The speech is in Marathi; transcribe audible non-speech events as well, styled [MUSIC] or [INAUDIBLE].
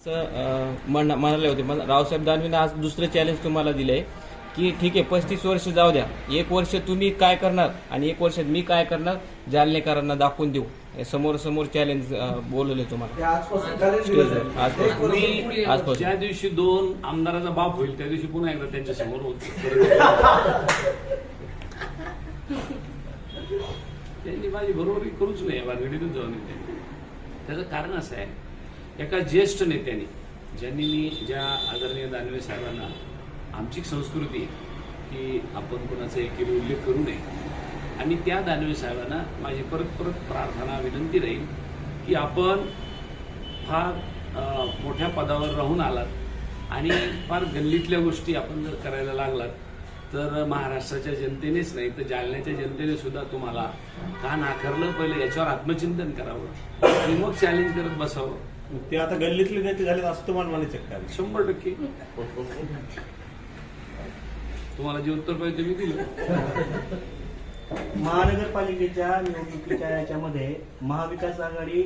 म्हण- म्हणाले होते रावसाहेब दानवेने आज दुसरं चॅलेंज तुम्हाला दिलंय की ठीक आहे पस्तीस वर्ष जाऊ द्या. एक वर्ष तुम्ही काय करणार आणि एक वर्षात मी काय करणार जालनेकरांना दाखवून देऊ. समोर समोर चॅलेंज बोलवले तुम्हाला. आजपासून. आजपासून. ज्या दिवशी दोन आमदाराचा बाप होईल त्या दिवशी पुन्हा एकदा त्यांच्यासमोर [LAUGHS] त्यांनी माझी बरोबरी करूच नाही भानगडीतच जाऊन त्याचं कारण असं आहे एका ज्येष्ठ नेत्याने ज्यांनी मी ज्या आदरणीय दानवे साहेबांना आमची संस्कृती की आपण कोणाचा एकेरी उल्लेख करू नये आणि त्या दानवे साहेबांना माझी परत परत प्रार्थना विनंती राहील की आपण फार मोठ्या पदावर राहून आलात आणि फार गल्लीतल्या गोष्टी आपण जर करायला लागलात तर महाराष्ट्राच्या जनतेनेच नाही तर जालन्याच्या जनतेने सुद्धा तुम्हाला का नाकारलं पहिलं याच्यावर आत्मचिंतन करावं. आणि मग चॅलेंज करत बसावं. ते आता गल्लीतले नेते झाले असं तुम्हाला म्हणायचं का? शंभर टक्के. तुम्हाला जे उत्तर पाहिजे मी दिलं. महानगरपालिकेच्या निवडणुकीच्या याच्यामध्ये महाविकास आघाडी